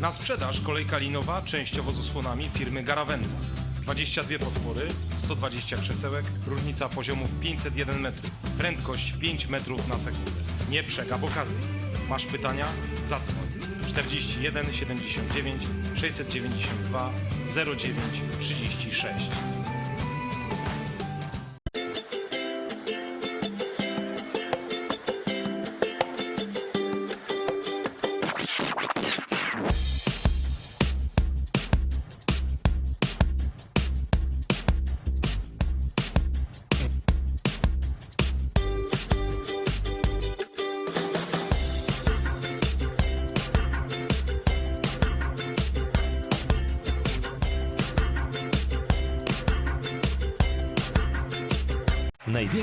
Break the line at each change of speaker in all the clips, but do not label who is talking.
Na sprzedaż kolejka linowa częściowo z osłonami firmy Garaventa. 22 podpory, 120 krzesełek, różnica poziomów 501 metrów, prędkość 5 metrów na sekundę. Nie przegap okazji. Masz pytania? Zadzwoń. 41 79 692 09 36.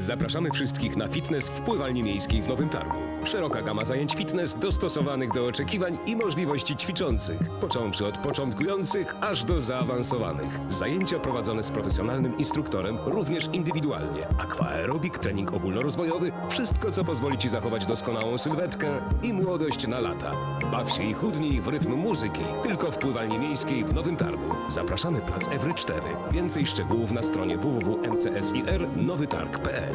Zapraszamy wszystkich na fitness w pływalni miejskiej w Nowym Targu. Szeroka gama zajęć fitness dostosowanych do oczekiwań i możliwości ćwiczących, począwszy od początkujących aż do zaawansowanych. Zajęcia prowadzone z profesjonalnym instruktorem, również indywidualnie. Aquaerobik, trening ogólnorozwojowy, wszystko co pozwoli Ci zachować doskonałą sylwetkę i młodość na lata. Baw się i chudnij w rytm muzyki, tylko w pływalni miejskiej w Nowym Targu. Zapraszamy plac Ewry 4. Więcej szczegółów na stronie www.mcsir-nowytarg.pl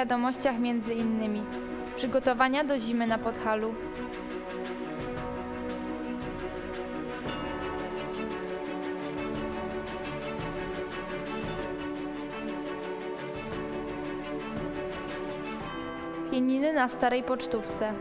wiadomościach między innymi. Przygotowania do zimy na Podhalu, pieniny na starej pocztówce,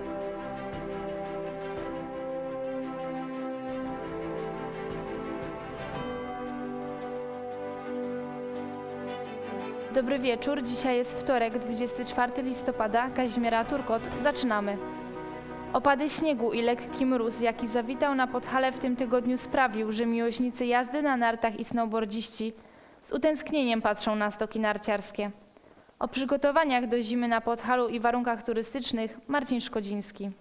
Dobry wieczór, dzisiaj jest wtorek, 24 listopada, Kazimiera Turkot. Zaczynamy. Opady śniegu i lekki mróz, jaki zawitał na Podhale w tym tygodniu sprawił, że miłośnicy jazdy na nartach i snowboardziści z utęsknieniem patrzą na stoki narciarskie. O przygotowaniach do zimy na Podhalu i warunkach turystycznych Marcin Szkodziński.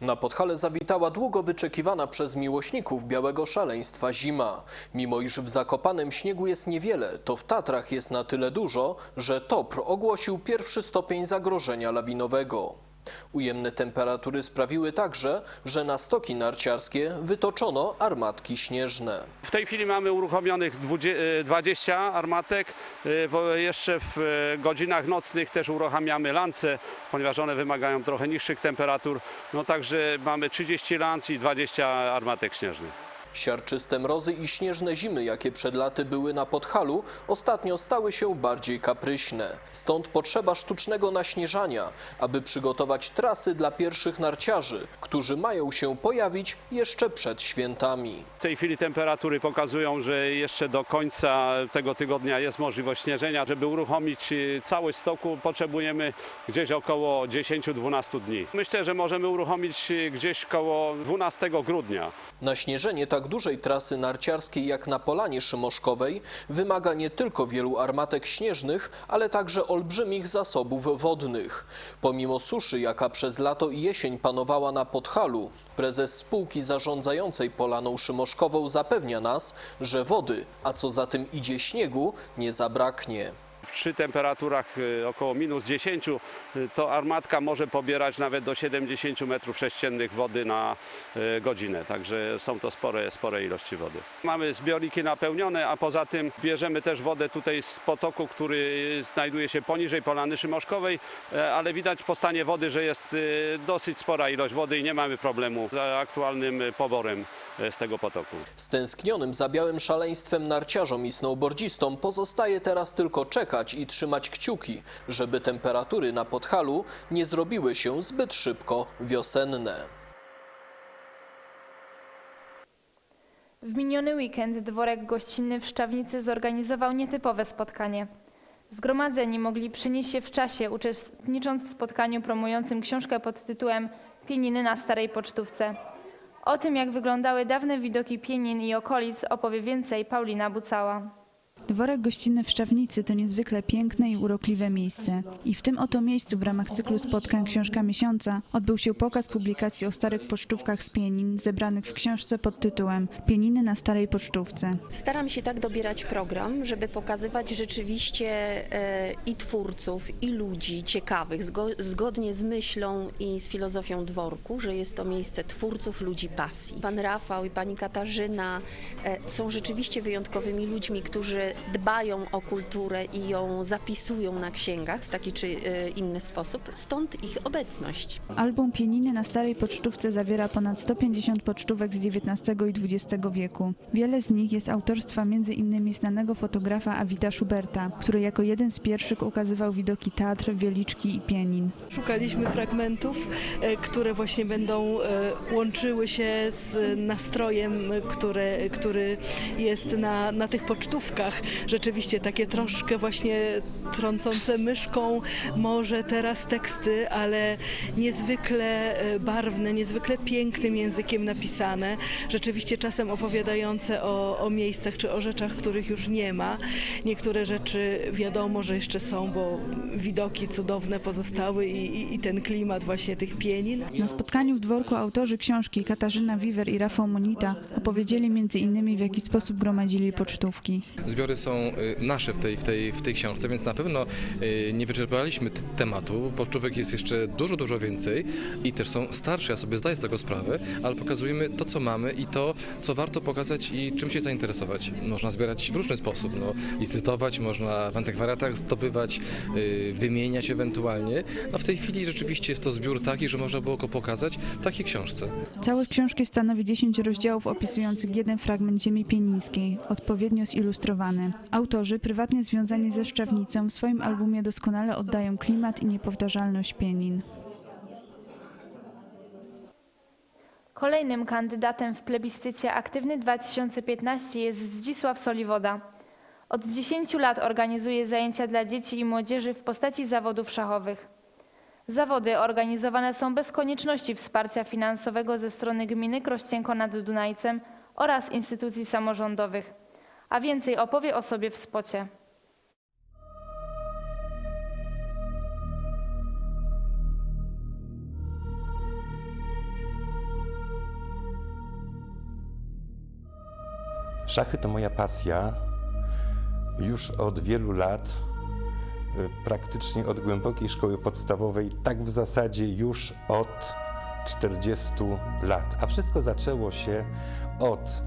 Na Podhale zawitała długo wyczekiwana przez miłośników białego szaleństwa zima. Mimo iż w zakopanym śniegu jest niewiele, to w Tatrach jest na tyle dużo, że TOPR ogłosił pierwszy stopień zagrożenia lawinowego. Ujemne temperatury sprawiły także, że na stoki narciarskie wytoczono armatki śnieżne.
W tej chwili mamy uruchomionych dwudzie- e, 20 armatek. E, Jeszcze w e, godzinach nocnych też uruchamiamy lance, ponieważ one wymagają trochę niższych temperatur. No także mamy 30 lanc i 20 armatek śnieżnych.
Siarczyste mrozy i śnieżne zimy, jakie przed laty były na Podhalu, ostatnio stały się bardziej kapryśne. Stąd potrzeba sztucznego naśnieżania, aby przygotować trasy dla pierwszych narciarzy, którzy mają się pojawić jeszcze przed świętami.
W tej chwili temperatury pokazują, że jeszcze do końca tego tygodnia jest możliwość śnieżenia. Żeby uruchomić e, całość stoku potrzebujemy gdzieś około 10-12 dni. Myślę, że możemy uruchomić e, gdzieś około 12 grudnia.
Naśnieżenie tak dużej trasy narciarskiej jak na Polanie Szymoszkowej wymaga nie tylko wielu armatek śnieżnych, ale także olbrzymich zasobów wodnych. Pomimo suszy, jaka przez lato i jesień panowała na Podhalu, prezes spółki zarządzającej Polaną Szymoszkową zapewnia nas, że wody, a co za tym idzie śniegu, nie zabraknie.
Przy temperaturach y, około minus 10 y, to armatka może pobierać nawet do 70 metrów sześciennych wody na y, godzinę. Także są to spore, spore ilości wody. Mamy zbiorniki napełnione, a poza tym bierzemy też wodę tutaj z potoku, który znajduje się poniżej Polany Szymoszkowej, e, ale widać po stanie wody, że jest dosyć spora ilość wody i nie mamy problemu z aktualnym poborem e, z tego potoku.
Stęsknionym za białym szaleństwem narciarzom i snowboardzistom pozostaje teraz tylko czekać i trzymać kciuki, żeby temperatury na Podhalu nie zrobiły się zbyt szybko wiosenne.
W miniony weekend dworek gościnny w Szczawnicy zorganizował nietypowe spotkanie. Zgromadzeni mogli przenieść się w czasie, uczestnicząc w spotkaniu promującym książkę pod tytułem Pieniny na Starej Pocztówce. O tym, jak wyglądały dawne widoki Pienin i okolic, opowie więcej Paulina Bucała.
Dworek gościnny w Szczawnicy to niezwykle piękne i urokliwe miejsce. I w tym oto miejscu w ramach cyklu spotkań Książka Miesiąca odbył się pokaz publikacji o starych pocztówkach z Pienin zebranych w książce pod tytułem Pieniny na starej pocztówce.
Staram się tak dobierać program, żeby pokazywać rzeczywiście e, i twórców, i ludzi ciekawych, zgo, zgodnie z myślą i z filozofią dworku, że jest to miejsce twórców, ludzi pasji. Pan Rafał i pani Katarzyna e, są rzeczywiście wyjątkowymi ludźmi, którzy dbają o kulturę i ją zapisują na księgach w taki czy e, inny sposób, stąd ich obecność.
Album Pieniny na starej pocztówce zawiera ponad 150 pocztówek z XIX i XX wieku. Wiele z nich jest autorstwa m.in. znanego fotografa Awida Schuberta, który jako jeden z pierwszych ukazywał widoki Tatr, Wieliczki i Pienin.
Szukaliśmy fragmentów, e, które właśnie będą e, łączyły się z nastrojem, które, który jest na, na tych pocztówkach. Rzeczywiście takie troszkę właśnie trącące myszką, może teraz teksty, ale niezwykle e, barwne, niezwykle pięknym językiem napisane. Rzeczywiście czasem opowiadające o, o miejscach czy o rzeczach, których już nie ma. Niektóre rzeczy wiadomo, że jeszcze są, bo widoki cudowne pozostały i, i, i ten klimat właśnie tych pienin.
Na spotkaniu w dworku autorzy książki Katarzyna Wiwer i Rafał Monita opowiedzieli m.in. w jaki sposób gromadzili pocztówki.
Zbiory są y, nasze w tej, w tej, w tej książce, więc na pewno y, nie wyczerpaliśmy tematu. Pocztówek jest jeszcze dużo, dużo więcej i też są starsze, ja sobie zdaję z tego sprawę, ale pokazujemy to, co mamy i to, co warto pokazać i czym się zainteresować. Można zbierać w różny sposób, no, licytować, można w antykwariatach zdobywać, y, wymieniać ewentualnie. No w tej chwili rzeczywiście jest to zbiór taki, że można było go pokazać w takiej książce.
Całość książki stanowi 10 rozdziałów opisujących jeden fragment ziemi pienińskiej, odpowiednio zilustrowany. Autorzy, prywatnie związani ze Szczawnicą, w swoim albumie doskonale oddają klimat i niepowtarzalność Pienin.
Kolejnym kandydatem w plebiscycie Aktywny 2015 jest Zdzisław Soliwoda. Od 10 lat organizuje zajęcia dla dzieci i młodzieży w postaci zawodów szachowych. Zawody organizowane są bez konieczności wsparcia finansowego ze strony gminy Krościenko nad Dunajcem oraz instytucji samorządowych. A więcej opowie o sobie w spocie.
Szachy to moja pasja. Już od wielu lat, y, praktycznie od głębokiej szkoły podstawowej, tak w zasadzie już od 40 lat. A wszystko zaczęło się od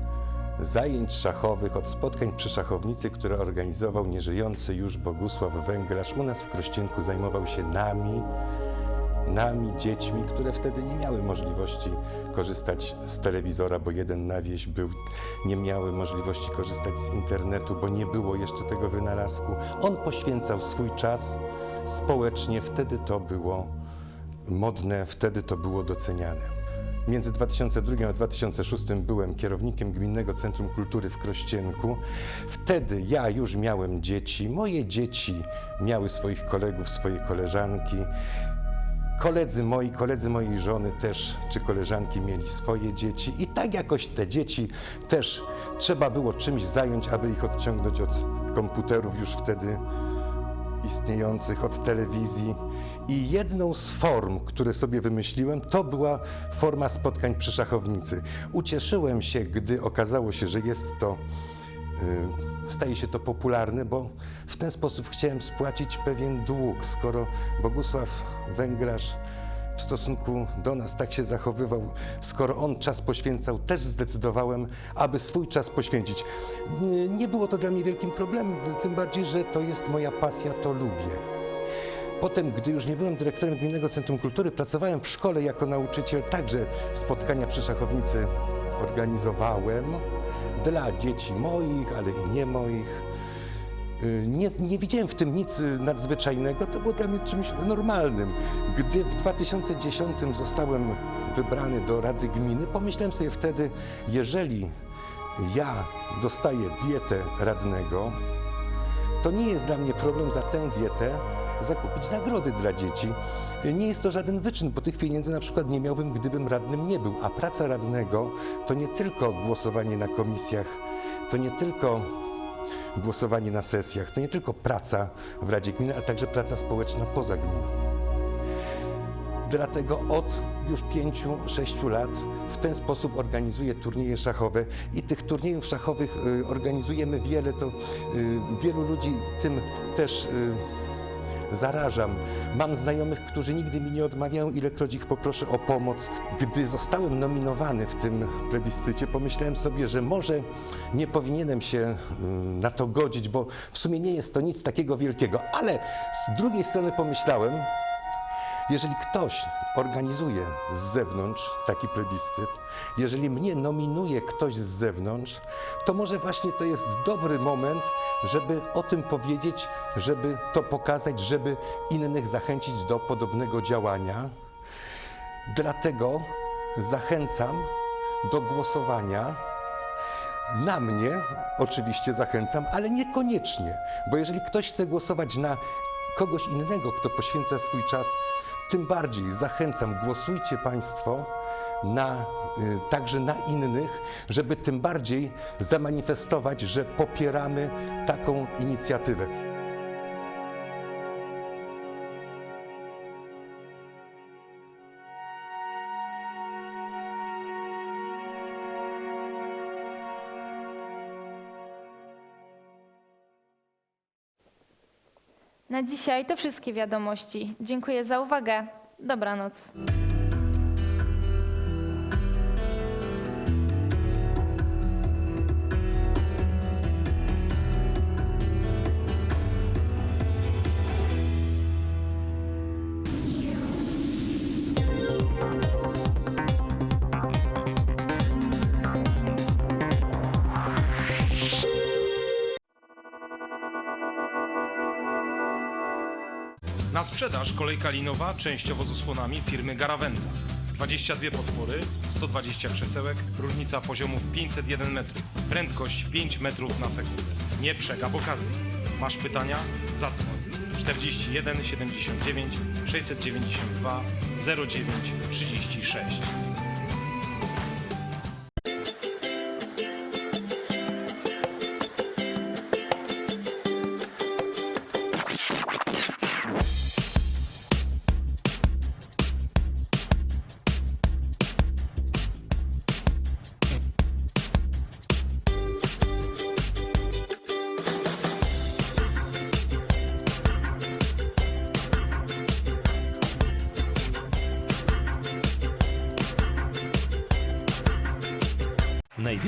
zajęć szachowych, od spotkań przy szachownicy, które organizował nieżyjący już Bogusław Węglarz. U nas w Krościenku zajmował się nami, nami, dziećmi, które wtedy nie miały możliwości korzystać z telewizora, bo jeden na wieś był, nie miały możliwości korzystać z internetu, bo nie było jeszcze tego wynalazku. On poświęcał swój czas społecznie, wtedy to było modne, wtedy to było doceniane. Między 2002 a 2006 byłem kierownikiem Gminnego Centrum Kultury w Krościenku. Wtedy ja już miałem dzieci, moje dzieci miały swoich kolegów, swoje koleżanki. Koledzy moi, koledzy mojej żony też, czy koleżanki mieli swoje dzieci i tak jakoś te dzieci też trzeba było czymś zająć, aby ich odciągnąć od komputerów już wtedy istniejących, od telewizji. I jedną z form, które sobie wymyśliłem, to była forma spotkań przy szachownicy. Ucieszyłem się, gdy okazało się, że jest to y, staje się to popularne, bo w ten sposób chciałem spłacić pewien dług. Skoro Bogusław Węgrasz w stosunku do nas tak się zachowywał, skoro on czas poświęcał, też zdecydowałem, aby swój czas poświęcić. Nie- było to dla mnie wielkim problemem, tym bardziej, że to jest moja pasja, to lubię. Potem, gdy już nie byłem dyrektorem Gminnego Centrum Kultury, pracowałem w szkole jako nauczyciel. Także spotkania przy szachownicy organizowałem dla dzieci moich, ale i nie moich. Y, Nie, nie widziałem w tym nic y, nadzwyczajnego, to było dla mnie czymś normalnym. Gdy w 2010 zostałem wybrany do Rady Gminy, pomyślałem sobie wtedy, jeżeli ja dostaję dietę radnego, to nie jest dla mnie problem za tę dietę zakupić nagrody dla dzieci. Nie jest to żaden wyczyn, bo tych pieniędzy na przykład nie miałbym, gdybym radnym nie był. A praca radnego to nie tylko głosowanie na komisjach, to nie tylko głosowanie na sesjach, to nie tylko praca w Radzie Gminy, ale także praca społeczna poza gminą. Dlatego od już pięciu, sześciu lat w ten sposób organizuję turnieje szachowe i tych turniejów szachowych y, organizujemy wiele, to y, wielu ludzi tym też y, zarażam. Mam znajomych, którzy nigdy mi nie odmawiają, ilekroć ich poproszę o pomoc. Gdy zostałem nominowany w tym plebiscycie, pomyślałem sobie, że może nie powinienem się y, na to godzić, bo w sumie nie jest to nic takiego wielkiego, ale z drugiej strony pomyślałem, jeżeli ktoś organizuje z zewnątrz taki plebiscyt, jeżeli mnie nominuje ktoś z zewnątrz, to może właśnie to jest dobry moment, żeby o tym powiedzieć, żeby to pokazać, żeby innych zachęcić do podobnego działania. Dlatego zachęcam do głosowania. Na mnie oczywiście zachęcam, ale niekoniecznie, bo jeżeli ktoś chce głosować na kogoś innego, kto poświęca swój czas, tym bardziej zachęcam, głosujcie Państwo na, y, także na innych, żeby tym bardziej zamanifestować, że popieramy taką inicjatywę.
Na dzisiaj to wszystkie wiadomości. Dziękuję za uwagę. Dobranoc.
Sprzedaż kolejka linowa częściowo z osłonami firmy Garaventa. 22 podpory, 120 krzesełek, różnica poziomów 501 metrów, prędkość 5 metrów na sekundę. Nie przegap okazji. Masz pytania? Zadzwoń. 41 79 692 09 36.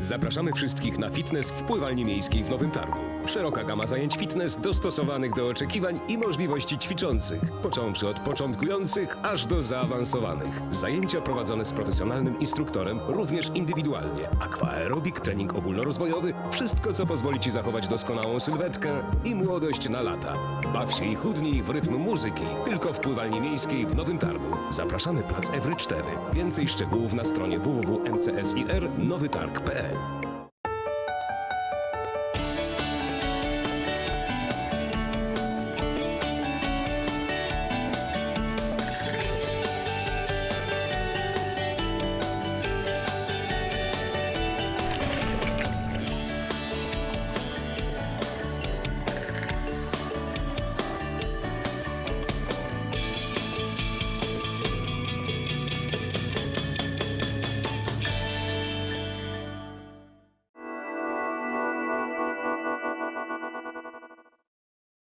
Zapraszamy wszystkich na fitness w pływalni miejskiej w Nowym Targu. Szeroka gama zajęć fitness dostosowanych do oczekiwań i możliwości ćwiczących, począwszy od początkujących aż do zaawansowanych. Zajęcia prowadzone z profesjonalnym instruktorem, również indywidualnie. Aquaerobik, trening ogólnorozwojowy, wszystko co pozwoli Ci zachować doskonałą sylwetkę i młodość na lata. Baw się i chudnij w rytm muzyki, tylko w pływalni miejskiej w Nowym Targu. Zapraszamy plac Ewry 4. Więcej szczegółów na stronie www.mcsir nowytarg.pl 네.